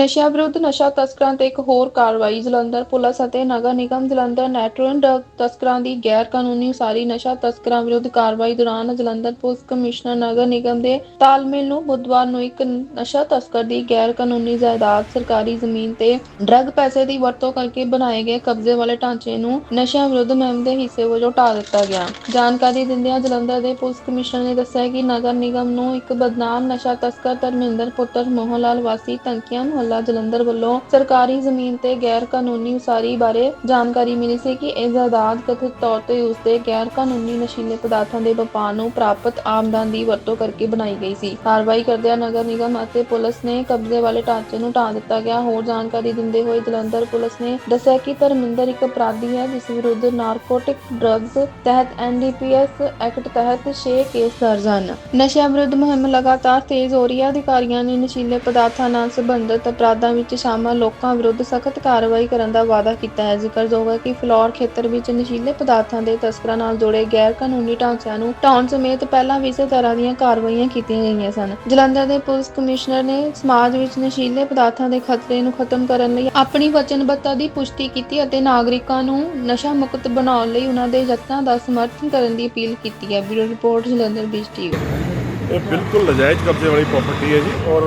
ਨਸ਼ਿਆਂ ਵਿਰੁੱਧ ਨਸ਼ਾ ਤਸਕਰਾਂ ਤੇ ਇੱਕ ਹੋਰ ਕਾਰਵਾਈ, ਜਲੰਧਰ ਪੁਲਿਸ ਅਤੇ ਨਗਰ ਨਿਗਮ ਜਲੰਧਰ ਨੈਟਰੋਨ ਡਰਗ ਤਸਕਰਾਂ ਦੀ ਗੈਰ ਕਾਨੂੰਨੀ ਉਸਾਰੀ, ਨਸ਼ਾ ਤਸਕਰਾਂ ਵਿਰੁੱਧ ਕਾਰਵਾਈ ਦੌਰਾਨ ਜਲੰਧਰ ਪੁਲਿਸ ਕਮਿਸ਼ਨਰ ਨਗਰ ਨਿਗਮ ਦੇ ਤਾਲਮੇਲ ਨੂੰ ਬੁੱਧਵਾਰ ਨੂੰ ਇੱਕ ਨਸ਼ਾ ਤਸਕਰ ਦੀ ਗੈਰ ਕਾਨੂੰਨੀ ਜਾਇਦਾਦ ਸਰਕਾਰੀ ਜ਼ਮੀਨ ਤੇ ਡਰੱਗ ਪੈਸੇ ਦੀ ਵਰਤੋਂ ਕਰਕੇ ਬਣਾਏ ਗਏ ਕਬਜ਼ੇ ਵਾਲੇ ਢਾਂਚੇ ਨੂੰ ਨਸ਼ਿਆਂ ਵਿਰੁੱਧ ਮੁਹਿੰਮ ਦੇ ਹਿੱਸੇ ਵਜੋਂ ਢਾ ਦਿੱਤਾ ਗਿਆ। ਜਾਣਕਾਰੀ ਦਿੰਦਿਆਂ ਜਲੰਧਰ ਦੇ ਪੁਲਿਸ ਕਮਿਸ਼ਨਰ ਨੇ ਦੱਸਿਆ ਕਿ ਨਗਰ ਨਿਗਮ ਨੂੰ ਇੱਕ ਬਦਨਾਮ ਨਸ਼ਾ ਤਸਕਰ ਧਰਮਿੰਦਰ ਪੁੱਤਰ ਮੋਹਨ ਲਾਲ ਵਾਸੀ ਧੰਕੀਆਂ ਮੁਹੱਲਾ ਜਲੰਧਰ ਵੱਲੋਂ ਸਰਕਾਰੀ ਜ਼ਮੀਨ ਤੇ ਗੈਰ ਕਾਨੂੰਨੀ ਉਸਾਰੀ ਬਾਰੇ ਜਾਣਕਾਰੀ ਮਿਲੀ ਸੀ ਕਿ ਇਹ ਜਾਇਦਾਦ ਕਥਿਤ ਤੌਰ ਤੇ ਉਸਦੇ ਗੈਰ ਕਾਨੂੰਨੀ ਨਸ਼ੀਲੇ ਪਦਾਰਥਾਂ ਦੇ ਵਪਾਰ ਨੂੰ ਪ੍ਰਾਪਤ ਆਮਦਨ ਦੀ ਵਰਤੋਂ ਕਰਕੇ ਬਣਾਈ ਗਈ ਸੀ। ਕਾਰਵਾਈ ਕਰਦਿਆਂ ਨਗਰ ਨਿਗਮ ਅਤੇ ਪੁਲਿਸ ਨੇ ਕਬਜ਼ੇ ਵਾਲੇ ਢਾਂਚੇ ਨੂੰ ਢਾਹ ਦਿੱਤਾ ਗਿਆ। ਹੋਰ ਜਾਣਕਾਰੀ ਦਿੰਦੇ ਹੋਏ ਜਲੰਧਰ ਪੁਲਿਸ ਨੇ ਦੱਸਿਆ ਕਿ ਧਰਮਿੰਦਰ ਇੱਕ ਅਪਰਾਧੀ ਹੈ, ਜਿਸ ਵਿਰੁੱਧ ਨਾਰਕੋਟਿਕ ਡਰੱਗਸ ਤਹਿਤ ਐਨਡੀਪੀਐਸ ਐਕਟ ਤਹਿਤ 6 ਕੇਸ ਦਰਜ ਹਨ। ਨਸ਼ਿਆਂ ਵਿਰੁੱਧ ਮੁਹਿੰਮ ਲਗਾਤਾਰ ਤੇਜ਼ ਹੋ ਰਹੀ ਹੈ। ਅਧਿਕਾਰੀਆਂ ਨੇ ਨਸ਼ੀਲੇ ਪਦਾਰਥਾਂ ਨਾਲ ਸੰਬੰਧਿਤ ਅਪਰਾਧਾਂ ਵਿੱਚ ਸ਼ਾਮਲ ਲੋਕਾਂ ਵਿਰੁੱਧ ਸਖਤ ਕਾਰਵਾਈ ਕਰਨ ਦਾ ਵਾਅਦਾ ਕੀਤਾ ਹੈ। ਜ਼ਿਕਰਯੋਗ ਹੈ ਕਿ ਫਲੋਰ ਖੇਤਰ ਵਿੱਚ ਨਸ਼ੀਲੇ ਪਦਾਰਥਾਂ ਦੇ ਤਸਕਰਾਂ ਨਾਲ ਜੁੜੇ ਗੈਰ ਕਾਨੂੰਨੀ ਢਾਂਚਿਆਂ ਨੂੰ ਢਾਉਣ ਸਮੇਤ ਪਹਿਲਾਂ ਵੀ ਇਸੇ ਤਰ੍ਹਾਂ ਦੀਆਂ ਕਾਰਵਾਈਆਂ ਕੀਤੀਆਂ ਗਈਆਂ ਸਨ। ਜਲੰਧਰ ਦੇ ਪੁਲਿਸ ਕਮਿਸ਼ਨਰ ਨੇ ਸਮਾਜ ਵਿੱਚ ਨਸ਼ੀਲੇ ਪਦਾਰਥਾਂ ਦੇ ਖਤਰੇ ਨੂੰ ਖਤਮ ਕਰਨ ਲਈ ਆਪਣੀ ਵਚਨਬੱਧਤਾ ਦੀ ਪੁਸ਼ਟੀ ਕੀਤੀ ਅਤੇ ਨਾਗਰਿਕਾਂ ਨੂੰ ਨਸ਼ਾ ਮੁਕਤ ਬਣਾਉਣ ਲਈ ਉਹਨਾਂ ਦੇ ਯਤਨਾਂ ਦਾ ਸਮਰਥਨ ਕਰਨ ਦੀ ਅਪੀਲ ਕੀਤੀ ਹੈ। ਬਿਊਰੋ ਰਿਪੋਰਟ, ਜਲੰਧਰ ਬੀਚ ਟੀਵੀ। ਇਹ ਬਿਲਕੁਲ ਨਜਾਇਜ਼ ਕਬਜ਼ੇ ਵਾਲੀ ਪ੍ਰਾਪਰਟੀ ਹੈ ਜੀ ਔਰ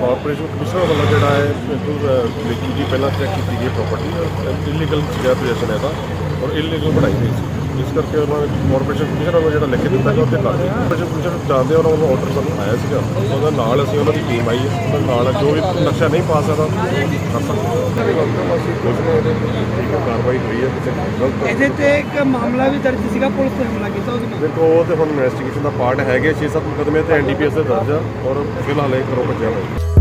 ਕਾਰਪੋਰੇਸ਼ਨ ਕਮਿਸ਼ਨਰ ਵੱਲੋਂ ਜਿਹੜਾ ਹੈ ਬਿਲਕੁਲ ਅ, ਦੇਖੀ ਜੀ ਪਹਿਲਾਂ ਚੈੱਕ ਕੀਤੀ ਗਈ ਪ੍ਰਾਪਰਟੀ ਇਲੀਗਲ ਸੀਗਾ ਪੋਜੀਸ਼ਨ ਹੈ ਦਾ ਔਰ ਇਲੀਗਲ ਬਣਾਈ ਗਈ ਸੀ। ਇਸ ਕਰਕੇ ਉਹਨਾਂ ਨੇ ਕਾਰਪੋਰੇਸ਼ਨ ਕਮਿਸ਼ਨਰ ਵੱਲੋਂ ਜਿਹੜਾ ਲਿਖ ਕੇ ਦਿੱਤਾ ਗਿਆ ਉੱਤੇ ਕਰ ਦਿੱਤਾ। ਕਾਰਪੋਰੇਸ਼ਨ ਕਮਿਸ਼ਨਰ ਜਾਣਦੇ ਉਹਨਾਂ ਵੱਲੋਂ ਆਰਡਰ ਸਾਨੂੰ ਆਇਆ ਸੀਗਾ। ਉਹਦੇ ਨਾਲ ਅਸੀਂ ਉਹਨਾਂ ਦੀ ਟੀਮ ਆਈ ਹੈ। ਉਹਦੇ ਨਾਲ ਜੋ ਵੀ ਨਕਸ਼ਾ ਨਹੀਂ ਪਾ ਸਕਦਾ ਕਰ ਸਕਦਾ ਕਾਰਵਾਈ ਹੋਈ ਹੈ ਕਿਸੇ ਗਲਤ ਇਹਦੇ ਤੇ ਇੱਕ ਮਾਮਲਾ ਵੀ ਦਰਜ ਸੀਗਾ ਪੁਲਿਸ ਨੇ ਹਮਲਾ ਕੀਤਾ ਉਹਦੇ ਨਾਲ ਦੇਖੋ ਉਹ ਤੇ ਹੁਣ ਇਨਵੈਸਟੀਗੇਸ਼ਨ ਦਾ ਪਾਰਟ ਹੈਗੇ 6-7 ਮੁਕਦਮੇ ਤੇ ਐਨਡੀਪੀਐਸ ਦੇ ਦਰਜ ਆ ਔਰ ਫਿਲਹਾਲ ਇਹ ਕਰੋ ਹੋਇਆ।